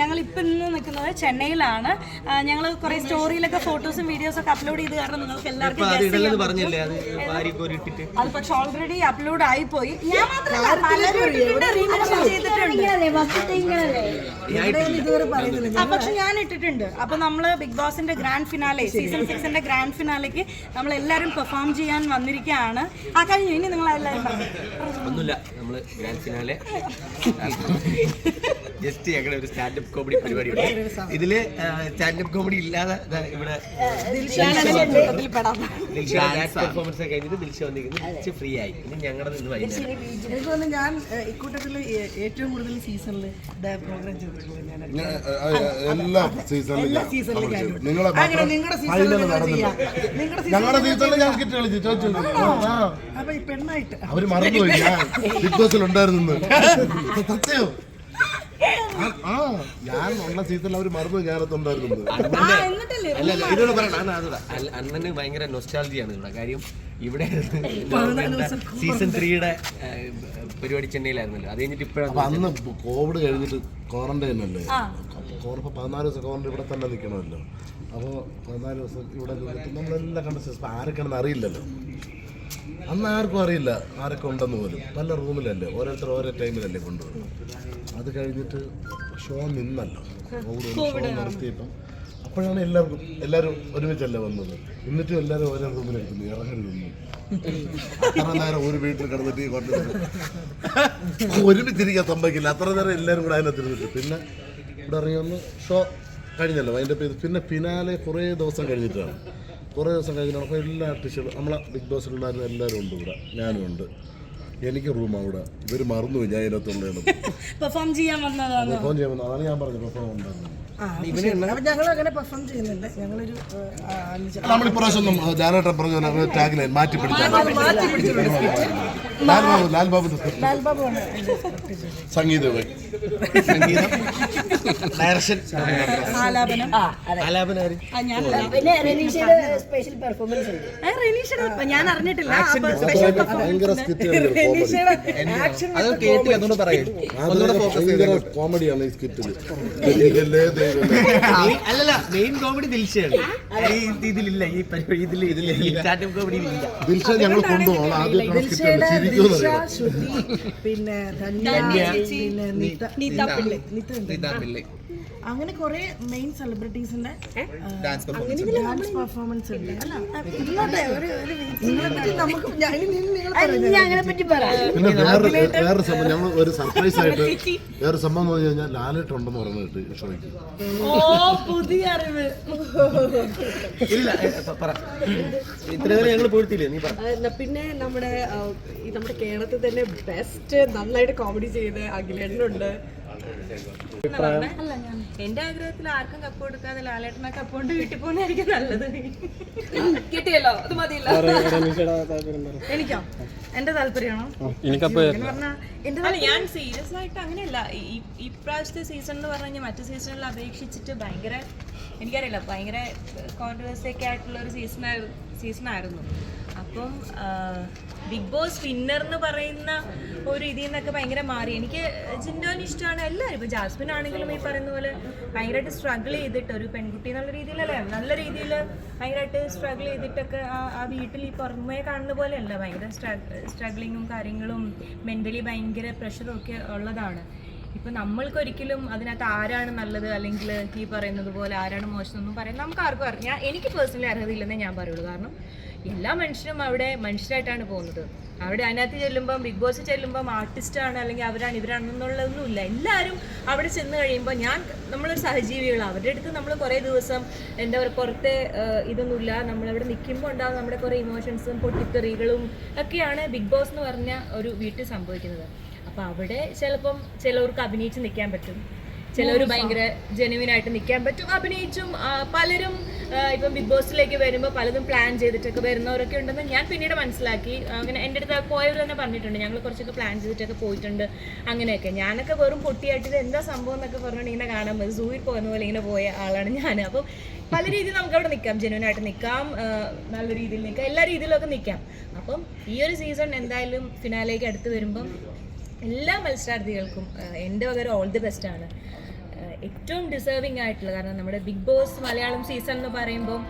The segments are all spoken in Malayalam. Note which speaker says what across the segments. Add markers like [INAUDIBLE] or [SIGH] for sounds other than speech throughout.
Speaker 1: ഞങ്ങൾ ഇപ്പം ഇന്ന് നിൽക്കുന്നത് ചെന്നൈയിലാണ്. ഞങ്ങൾ കുറേ സ്റ്റോറിയിലൊക്കെ ഫോട്ടോസും വീഡിയോസും ഒക്കെ അപ്ലോഡ് ചെയ്ത് കാരണം നിങ്ങൾക്ക് എല്ലാവർക്കും
Speaker 2: അത്
Speaker 1: പക്ഷെ ഓൾറെഡി അപ്ലോഡ് ആയി ആയിപ്പോയി. ഞാൻ മാത്രമല്ല പലരും ചെയ്തിട്ടുണ്ട്. പക്ഷെ ഞാൻ ഇട്ടിട്ടുണ്ട്. അപ്പൊ നമ്മൾ ബിഗ് ബോസിന്റെ ഗ്രാൻഡ് ഫിനാലെ സീസൺ സിക്സിന്റെ ഗ്രാൻഡ് ഫിനാലേക്ക് നമ്മൾ എല്ലാവരും പെർഫോം ചെയ്യാൻ വന്നിരിക്കുകയാണ്. ആ കഴിഞ്ഞു. ഇനി നിങ്ങൾ എല്ലാവരും പറഞ്ഞു
Speaker 2: ഒന്നുമില്ല. നമ്മൾ ഗ്രാൻഡ് ഫിനാലെ [LAUGHS] ജസ്റ്റ് ഞങ്ങളുടെ ഒരു സ്റ്റാൻഡപ്പ് കോമഡി പരിപാടി ഉണ്ട്. ഇതിൽ സ്റ്റാൻഡപ്പ് കോമഡി ഇല്ലാതെ ഇവിടെ പെർഫോമൻസ് കഴിഞ്ഞിട്ട് ദിൽഷ വന്നിരിക്കുന്നു. ഫ്രീ ആയി. ഇനി ഞങ്ങളുടെ നിന്ന് വൈകുന്നേരം.
Speaker 3: ഞാൻ ഇക്കൂട്ടത്തിൽ ഏറ്റവും കൂടുതൽ സീസണിൽ പ്രോഗ്രാം
Speaker 4: എല്ലാ സീസണിലും
Speaker 3: നിങ്ങളുടെ സീസണിൽ
Speaker 4: ഞാൻ കിറ്റ് കളിച്ചു.
Speaker 3: അപ്പൊ ഈ പെണ്ണായിട്ട്.
Speaker 4: അവർ മറന്നുപോയി. ഞാൻ [LAUGHS] ബിഗ് ബോസിൽ ഉണ്ടായിരുന്നു സത്യോ. ആ, ഞാൻ ഉള്ള സീസണിൽ അവർ മറന്നു ഞാനത് ഉണ്ടായിരുന്നു
Speaker 1: ആ എന്നിട്ടല്ലേ?
Speaker 2: അല്ല അല്ല ഇതോടെ പറയണം അല്ല, അണ്ണന് ഭയങ്കര നൊസ്റ്റാലജിയാണ് ഇവിടെ. കാര്യം ഇവിടെ [LAUGHS] സീസൺ ത്രീയുടെ പരിപാടി ചെന്നൈയിലായിരുന്നല്ലോ. അത് കഴിഞ്ഞിട്ട് ഇപ്പോഴാണ്
Speaker 4: അന്ന് കോവിഡ് കഴിഞ്ഞിട്ട് ക്വാറന്റൈൻ അല്ലേ? കോറ പതിനാല് ദിവസം ക്വാറന്റൈൻ ഇവിടെ തന്നെ നിൽക്കണമല്ലോ അപ്പോൾ പതിനാല് ദിവസം ഇവിടെ നിന്നിട്ട് നമ്മളെല്ലാം കണ്ട ആരൊക്കെയാണെന്ന് അറിയില്ലല്ലോ. അന്ന് ആർക്കും അറിയില്ല ആരൊക്കെ ഉണ്ടെന്ന് പോലും. പല റൂമിലല്ലേ? ഓരോരുത്തർ ഓരോ ടൈമിലല്ലേ കൊണ്ടുവരുന്നത്. അത് കഴിഞ്ഞിട്ട് ഷോ നിന്നല്ലോ. ഷോ നിർത്തിയപ്പം അപ്പോഴാണ് എല്ലാവർക്കും എല്ലാവരും ഒരുമിച്ചല്ലേ വന്നത്. എന്നിട്ടും എല്ലാവരും ഓരോ റൂമിലെടുക്കുന്നു ഇറങ്ങരുതെന്നു അത്ര നേരം ഒരു വീട്ടിൽ കിടന്നിട്ട് കൊണ്ടിട്ട് ഒരുമിച്ചിരിക്കാൻ സംഭവിക്കില്ല അത്ര നേരം എല്ലാവരും കൂടെ അതിനകത്ത് ഇരുന്നിട്ട്. പിന്നെ ഇവിടെ ഇറങ്ങി വന്ന് ഷോ കഴിഞ്ഞല്ലോ. അതിന്റെ പിന്നെ പിന്നാലെ കുറേ ദിവസം കഴിഞ്ഞിട്ടാണ്. കുറേ ദിവസം കഴിഞ്ഞിട്ടാണ് അപ്പോൾ എല്ലാ ആർട്ടിസ്റ്റുകളും നമ്മളെ ബിഗ് ബോസിലുണ്ടായിരുന്ന എല്ലാവരും ഉണ്ട് ഇവിടെ. ഞാനും ഉണ്ട്. എനിക്ക് റൂം അവിടെ ഇവർ മറന്നു ഞാൻ അതിനകത്തുള്ളതാണ്
Speaker 1: പെർഫോം [LAUGHS] ചെയ്യാൻ വന്നതാണ്.
Speaker 4: പെർഫോം ചെയ്യാൻ അതാണ് ഞാൻ പറഞ്ഞത്. പെർഫോം ഉണ്ടായിരുന്നു.
Speaker 3: ഞങ്ങൾ അങ്ങനെ പെർഫോം ചെയ്യുന്നുണ്ട്. ഞങ്ങളൊരു
Speaker 4: നമ്മൾ ഇപ്രാവശ്യം ഒന്നും ഡയറക്ടർ പറഞ്ഞ ടാഗ് ലൈൻ മാറ്റി
Speaker 3: സ്കിറ്റ്.
Speaker 4: ലാൽ ബാബു ലാൽ
Speaker 2: സംഗീതം ഡയറക്ഷൻ.
Speaker 1: ആലാപനം.
Speaker 2: ആലാപനാര്
Speaker 1: ആ, ഞാൻ
Speaker 5: പിന്നെ റെനീഷയുടെ സ്പെഷ്യൽ പെർഫോമൻസ് ഉണ്ട്.
Speaker 1: റെനീഷയുടെ ഞാൻ അറിഞ്ഞിട്ടില്ല.
Speaker 4: സ്കിറ്റ്
Speaker 2: അത് അതുകൊണ്ട് പറയൂ.
Speaker 4: കോമഡിയാണ് ഈ ദൈവമേ.
Speaker 2: അല്ലല്ല മെയിൻ കോമഡി ദിൽഷയാണ്. ഈ ഇതിലില്ല ഈ പരിപാടി ഇതിൽ ഇതിൽ സ്റ്റാൻഡപ്പ് കോമഡി ഇല്ല.
Speaker 4: ദിൽഷ ഞങ്ങൾ കൊണ്ടുപോകണം.
Speaker 3: പിന്നെ പിന്നെ നീത നീത പിള്ളை. നീത ഉണ്ട്. അങ്ങനെ കുറെ മെയിൻ സെലിബ്രിറ്റീസിന്റെ ഡാൻസ് പെർഫോമൻസ് ഉണ്ട്. അല്ല ഇരുന്നോട്ടെ, ഒരു- ഒരു നിങ്ങളെ നമുക്ക് ഞാൻ ഇനി നിങ്ങൾ പറയുന്നത്
Speaker 5: അങ്ങനെ പറ്റി പറ
Speaker 4: പിന്നെ വേറെ വേറെ സംഭവം ഞങ്ങൾ ഒരു സർപ്രൈസ് ആയിട്ട് വേറെ സംഭവം എന്ന് പറഞ്ഞു കഴിഞ്ഞാൽ ലാലേട്ട് ഉണ്ടെന്ന് പറഞ്ഞിട്ട് ഷോയ്ക്ക്.
Speaker 1: ഓ പുതിയ അറിവ്.
Speaker 2: ഇല്ല ഏ, പറ ഇത്ര നേരം ഞങ്ങൾ പോയിട്ടില്ലേ? നീ പറ.
Speaker 6: പിന്നെ നമ്മുടെ ഈ നമ്മുടെ കേരളത്തിൽ തന്നെ ബെസ്റ്റ് നന്നായിട്ട് കോമഡി ചെയ്ത് അഖിലേട്ടനുണ്ട്.
Speaker 1: എന്റെ ആഗ്രഹത്തിൽ ആർക്കും കപ്പ് കൊടുക്കാതെ ലാലേട്ടനെ കപ്പ് കൊണ്ട് വീട്ടിൽ പോകുന്നതായിരിക്കും നല്ലത്. കിട്ടിയല്ലോ അത് മതിയല്ലോ. എനിക്കോ? എന്റെ താല്പര്യമാണോ?
Speaker 7: ഞാൻ സീരിയസ് ആയിട്ട് അങ്ങനെയല്ല. ഈ- ഈ ഇപ്രാവശ്യത്തെ സീസൺ എന്ന് പറഞ്ഞു കഴിഞ്ഞാൽ മറ്റു സീസണിൽ അപേക്ഷിച്ചിട്ട് ഭയങ്കര എനിക്കറിയില്ല ഭയങ്കര കോൺട്രവേഴ്സി ഒക്കെ ആയിട്ടുള്ള ഒരു സീസൺ സീസൺ ആയിരുന്നു. അപ്പം ബിഗ് ബോസ് വിന്നർ എന്ന് പറയുന്ന ഒരു ഇതിൽ നിന്നൊക്കെ ഭയങ്കര മാറി. എനിക്ക് ജിൻഡോന് ഇഷ്ടമാണ്. എല്ലാവരും ഇപ്പോൾ ജാസ്മിൻ ആണെങ്കിലും ഈ പറയുന്ന പോലെ ഭയങ്കരമായിട്ട് സ്ട്രഗിൾ ചെയ്തിട്ട് ഒരു പെൺകുട്ടി എന്നുള്ള രീതിയിലല്ലേ? നല്ല രീതിയിൽ ഭയങ്കരമായിട്ട് സ്ട്രഗിൾ ചെയ്തിട്ടൊക്കെ ആ വീട്ടിൽ ഈ പുറമേ കാണുന്ന പോലെയല്ല. ഭയങ്കര സ്ട്രഗ്ലിങ്ങും കാര്യങ്ങളും മെന്റലി ഭയങ്കര പ്രഷറും ഒക്കെ ഉള്ളതാണ്. ഇപ്പം നമ്മൾക്കൊരിക്കലും അതിനകത്ത് ആരാണ് നല്ലത്? അല്ലെങ്കിൽ ഈ പറയുന്നത് പോലെ ആരാണ് മോശം എന്നൊന്നും പറയാൻ നമുക്ക് ആർക്കും അറിയാം. എനിക്ക് പേഴ്സണലി അർഹതയില്ലെന്നേ ഞാൻ പറയുള്ളൂ. കാരണം എല്ലാ മനുഷ്യരും അവിടെ മനുഷ്യരായിട്ടാണ് പോകുന്നത്. അവിടെ അതിനകത്ത് ചെല്ലുമ്പം ബിഗ് ബോസ് ചെല്ലുമ്പം ആർട്ടിസ്റ്റാണ് അല്ലെങ്കിൽ അവരാണ് ഇവരാണെന്നുള്ളതൊന്നുമില്ല എല്ലാവരും അവിടെ ചെന്ന് കഴിയുമ്പോൾ ഞാൻ നമ്മളൊരു സഹജീവികളാണ് അവരുടെ അടുത്ത് നമ്മൾ കുറേ ദിവസം എന്താ പറയുക പുറത്തെ ഇതൊന്നുമില്ല. നമ്മളവിടെ നിൽക്കുമ്പോൾ ഉണ്ടാകുന്ന നമ്മുടെ കുറേ ഇമോഷൻസും പൊട്ടിത്തെറികളും ഒക്കെയാണ് ബിഗ് ബോസ് എന്ന് പറഞ്ഞ ഒരു വീട്ടിൽ സംഭവിക്കുന്നത്. അപ്പോൾ അവിടെ ചിലപ്പം ചിലവർക്ക് അഭിനയിച്ച് നിൽക്കാൻ പറ്റും. ചിലവർ ഭയങ്കര ജെനുവിൻ ആയിട്ട് നിൽക്കാൻ പറ്റും. അഭിനയിച്ചും പലരും ഇപ്പം ബിഗ് ബോസിലേക്ക് വരുമ്പോൾ പലതും പ്ലാൻ ചെയ്തിട്ടൊക്കെ വരുന്നവരൊക്കെ ഉണ്ടെന്ന് ഞാൻ പിന്നീട് മനസ്സിലാക്കി. അങ്ങനെ എന്റെ അടുത്ത് പോയവർ തന്നെ പറഞ്ഞിട്ടുണ്ട് ഞങ്ങൾ കുറച്ചൊക്കെ പ്ലാൻ ചെയ്തിട്ടൊക്കെ പോയിട്ടുണ്ട്. അങ്ങനെയൊക്കെ. ഞാനൊക്കെ വെറും പൊട്ടിയായിട്ട് ഇത് എന്താ സംഭവം എന്നൊക്കെ പറഞ്ഞിട്ട് ഇങ്ങനെ കാണാൻ പറ്റും സൂയിൽ പോകുന്ന പോലെ ഇങ്ങനെ പോയ ആളാണ് ഞാൻ അപ്പോൾ പല രീതിയിൽ നമുക്ക് അവിടെ നിൽക്കാം ജെനുവൻ ആയിട്ട് നിൽക്കാം നല്ല രീതിയിൽ നിൽക്കാം എല്ലാ രീതിയിലൊക്കെ നിൽക്കാം അപ്പം ഈ ഒരു സീസൺ എന്തായാലും ഫിനാലേക്ക് അടുത്ത് വരുമ്പം എല്ലാ മത്സരാർത്ഥികൾക്കും എന്റെ വക ഓൾ ദി ബെസ്റ്റ് ആണ്. ഏറ്റവും ഡിസേർവിംഗ് ആയിട്ടുള്ള കാരണം നമ്മുടെ ബിഗ് ബോസ് മലയാളം സീസൺ എന്ന് പറയുമ്പോൾ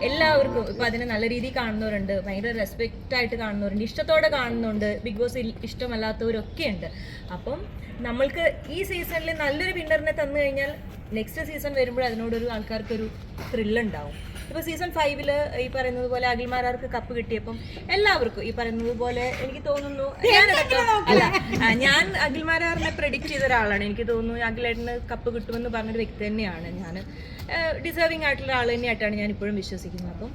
Speaker 7: എല്ലാവർക്കും ഇപ്പം അതിനെ നല്ല രീതിയിൽ കാണുന്നവരുണ്ട് ഭയങ്കര റെസ്പെക്റ്റ് ആയിട്ട് കാണുന്നവരുണ്ട് ഇഷ്ടത്തോടെ കാണുന്നുണ്ട് ബിഗ് ബോസ് ഇഷ്ടമല്ലാത്തവരൊക്കെ ഉണ്ട്. അപ്പം നമ്മൾക്ക് ഈ സീസണിൽ നല്ലൊരു വിന്നറിനെ തന്നു കഴിഞ്ഞാൽ നെക്സ്റ്റ് സീസൺ വരുമ്പോൾ അതിനോടൊരു ആൾക്കാർക്കൊരു ത്രില്ലുണ്ടാവും ഇപ്പോൾ സീസൺ ഫൈവിൽ ഈ പറയുന്നത് പോലെ അഖിൽമാരാർക്ക് കപ്പ് കിട്ടിയപ്പം എല്ലാവർക്കും ഈ പറയുന്നത് പോലെ എനിക്ക് തോന്നുന്നു അല്ല ഞാൻ അഖിൽമാരാറിനെ പ്രെഡിക്റ്റ് ചെയ്ത ഒരാളാണ് എനിക്ക് തോന്നുന്നു അഖിലേട്ടന് കപ്പ് കിട്ടുമെന്ന് പറഞ്ഞൊരു വ്യക്തി തന്നെയാണ് ഞാൻ ഡിസേർവിംഗ് ആയിട്ടുള്ള ആൾ തന്നെയായിട്ടാണ് ഞാൻ ഇപ്പോഴും വിശ്വസിക്കുന്നത്. അപ്പം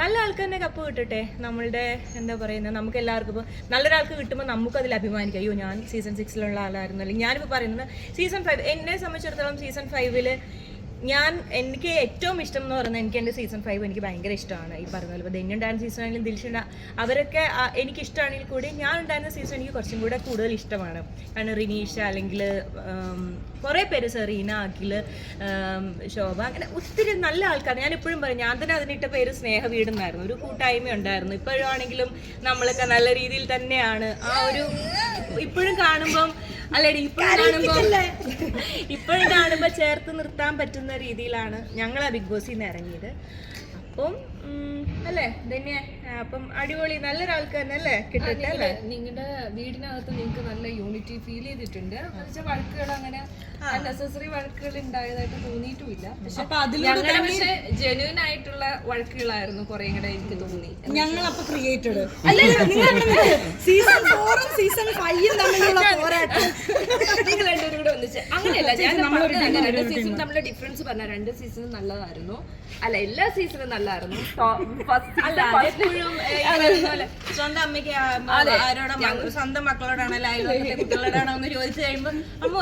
Speaker 7: നല്ല ആൾക്ക് തന്നെ കപ്പ് കിട്ടട്ടെ. നമ്മളുടെ എന്താ പറയുന്നത് നമുക്ക് എല്ലാവർക്കും ഇപ്പോൾ നല്ലൊരാൾക്ക് കിട്ടുമ്പോൾ നമുക്ക് അതിൽ അഭിമാനിക്കാം. അയ്യോ ഞാൻ സീസൺ സിക്സിലുള്ള ആളായിരുന്നു അല്ലെങ്കിൽ ഞാനിപ്പോൾ പറയുന്നത് സീസൺ ഫൈവ് എന്നെ സംബന്ധിച്ചിടത്തോളം സീസൺ ഫൈവിൽ ഞാൻ എനിക്ക് ഏറ്റവും ഇഷ്ടം എന്ന് പറയുന്നത് എനിക്ക് എന്റെ സീസൺ ഫൈവ് എനിക്ക് ഭയങ്കര ഇഷ്ടമാണ്. ഈ പറഞ്ഞ പോലെ ധന്യ ഉണ്ടായിരുന്ന സീസൺ ആണെങ്കിലും ദിൽഷ അവരൊക്കെ എനിക്ക് ഇഷ്ടമാണെങ്കിൽ കൂടി ഞാൻ ഉണ്ടായിരുന്ന സീസൺ എനിക്ക് കുറച്ചും കൂടെ കൂടുതൽ ഇഷ്ടമാണ്. കാരണം റിനീഷ അല്ലെങ്കിൽ കുറേ പേര് സെറീന അഖിൽ ശോഭ അങ്ങനെ ഒത്തിരി നല്ല ആൾക്കാർ. ഞാൻ എപ്പോഴും പറയും ഞാൻ തന്നെ അതിനിട്ട പേര് സ്നേഹ വീടെന്നായിരുന്നു ഒരു കൂട്ടായ്മ ഉണ്ടായിരുന്നു. ഇപ്പോഴാണെങ്കിലും നമ്മളൊക്കെ നല്ല രീതിയിൽ തന്നെയാണ്. ആ ഒരു ഇപ്പോഴും കാണുമ്പം അല്ലേടി ഇപ്പോഴും ഇപ്പോഴും കാണുമ്പോൾ ചേർത്ത് നിർത്താൻ പറ്റുന്ന രീതിയിലാണ് ഞങ്ങൾ ആ ബിഗ് ബോസിൽ നിന്ന് ഇറങ്ങിയത്. അപ്പം അല്ലേ? ധന്യ അപ്പം അടിപൊളി നല്ലൊരാൾക്ക് തന്നെ അല്ലേ കിട്ടട്ടെ അല്ലേ?
Speaker 6: നിങ്ങളുടെ വീടിനകത്ത് നിങ്ങൾക്ക് നല്ല യൂണിറ്റി ഫീൽ ചെയ്തിട്ടുണ്ട്. എന്നുവെച്ചാൽ വഴക്കുകൾ അങ്ങനെ അൺനെസസറി വഴക്കുകൾ ഉണ്ടായതായിട്ട് തോന്നിയിട്ടുമില്ല. പക്ഷെ പക്ഷെ ജെന്യൂൻ ആയിട്ടുള്ള വഴക്കുകളായിരുന്നു കുറെ കൂടെ എനിക്ക് തോന്നി.
Speaker 3: ഞങ്ങൾ അപ്പൊ ക്രിയേറ്റഡ് സീസൺ ഫോറും സീസൺ ഫൈവും തമ്മിലുള്ള പോരാട്ടം.
Speaker 6: നിങ്ങൾ രണ്ടുപേരും കൂടെ ഒന്നിച്ച്. അങ്ങനെയല്ല ഞാൻ രണ്ട് സീസൺ തമ്മിലുള്ള ഡിഫറൻസ് പറഞ്ഞ രണ്ട് സീസണും നല്ലതായിരുന്നു. അല്ല എല്ലാ സീസണും നല്ലതായിരുന്നു.
Speaker 7: സ്വന്തം അമ്മയ്ക്ക് സ്വന്തം മക്കളോടാണല്ലോ അയൽവക്കത്തെ കുട്ടികളോടാണോ എന്ന് ചോദിച്ചു കഴിയുമ്പോ അമ്മ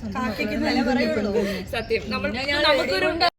Speaker 7: സ്വന്തം മക്കളോടല്ലേ പറയുള്ളൂ.
Speaker 6: സത്യം. നമ്മൾ നമുക്കൊരു